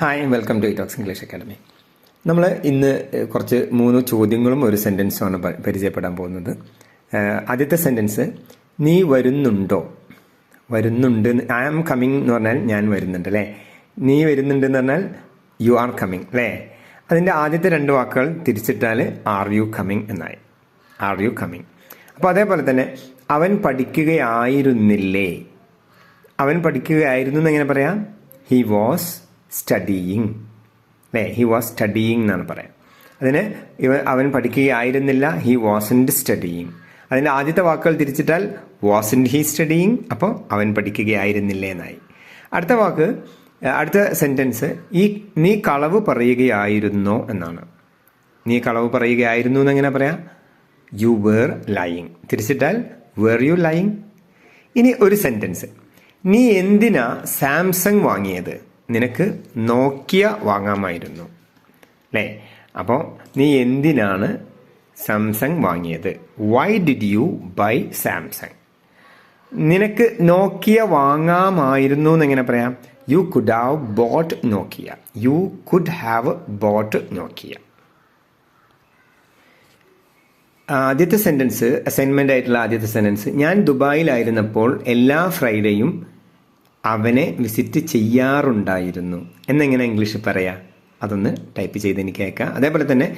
Hi welcome to Itox English academy നമ്മൾ ഇന്ന് കുറച്ച് മൂന്ന് ചോദ്യങ്ങളും ഒരു സെന്റൻസുമാണ് പരിചയപ്പെടാൻ പോകുന്നത്. ആദ്യത്തെ സെന്റൻസ് നീ വരുന്നുണ്ടോ? വരുന്നുണ്ട് ഐ ആം കമ്മിങ് എന്ന് പറഞ്ഞാൽ ഞാൻ വരുന്നുണ്ട് അല്ലേ? നീ വരുന്നുണ്ടെന്ന് പറഞ്ഞാൽ യു ആർ കമ്മിങ് അല്ലേ? അതിന്റെ ആദ്യത്തെ രണ്ട് വാക്കുകൾ തിരിച്ചിട്ടാൽ ആർ യു കമ്മിങ് എന്നായി. ആർ യു കമ്മിങ് അപ്പോൾ അതേപോലെ തന്നെ അവൻ പഠിക്കുകയായിരുന്നില്ലേ? അവൻ പഠിക്കുകയായിരുന്നു എന്ന് എങ്ങനെ പറയാം? ഹി വാസ് സ്റ്റഡിയിങ് അല്ലേ ഹി വാസ് സ്റ്റഡിയിങ് എന്നാണ് പറയാം. അതിന് ഇവ അവൻ പഠിക്കുകയായിരുന്നില്ല. ഹി വാസന്റ് സ്റ്റഡിയിങ് അതിന്റെ ആദ്യത്തെ വാക്കുകൾ തിരിച്ചിട്ടാൽ വാസന്റ് ഹി സ്റ്റഡിയിങ് അപ്പോൾ അവൻ പഠിക്കുകയായിരുന്നില്ല എന്നായി. അടുത്ത വാക്ക് അടുത്ത സെന്റൻസ് ഈ നീ കളവ് പറയുകയായിരുന്നോ എന്നാണ്. നീ കളവ് പറയുകയായിരുന്നു എന്നെങ്ങനെ പറയാം? യു വേർ ലൈങ് തിരിച്ചിട്ടാൽ വേർ യു ലൈങ് ഇനി ഒരു സെന്റൻസ് നീ എന്തിനാ സാംസങ് വാങ്ങിയത്? നിനക്ക് നോക്കിയ വാങ്ങാമായിരുന്നു. അല്ലേ അപ്പോൾ നീ എന്തിനാണ് സാംസങ് വാങ്ങിയത്? Why did you buy Samsung നിനക്ക് നോക്കിയ വാങ്ങാമായിരുന്നു എന്ന് എങ്ങനെ പറയാം? You could have bought Nokia you could have bought Nokia ആദ്യത്തെ സെന്റൻസ് അസൈൻമെന്റ് ആയിട്ടുള്ള ആദ്യത്തെ സെന്റൻസ് ഞാൻ ദുബായിലായിരുന്നപ്പോൾ എല്ലാ ഫ്രൈഡേയും അവനെ വിസിറ്റ് ചെയ്യാറുണ്ടായിരുന്നു. എന്നെങ്ങനെ ഇംഗ്ലീഷ് പറയാ? അതൊന്ന് ടൈപ്പ് ചെയ്ത് എനിക്ക് അയക്കാം അതേപോലെ തന്നെ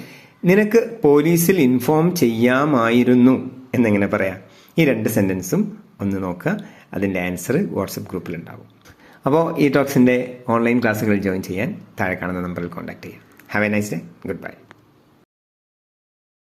നിനക്ക് പോലീസിൽ ഇൻഫോം ചെയ്യാമായിരുന്നു എന്നെങ്ങനെ പറയാം? ഈ രണ്ട് സെന്റൻസും ഒന്ന് നോക്കുക. അതിന്റെ ആൻസർ വാട്സപ്പ് ഗ്രൂപ്പിലുണ്ടാവും അപ്പോൾ ഈ ടോക്സിന്റെ ഓൺലൈൻ ക്ലാസ്സുകൾ ജോയിൻ ചെയ്യാൻ താഴെ കാണുന്ന നമ്പറിൽ കോൺടാക്ട് ചെയ്യാം. Have a nice day goodbye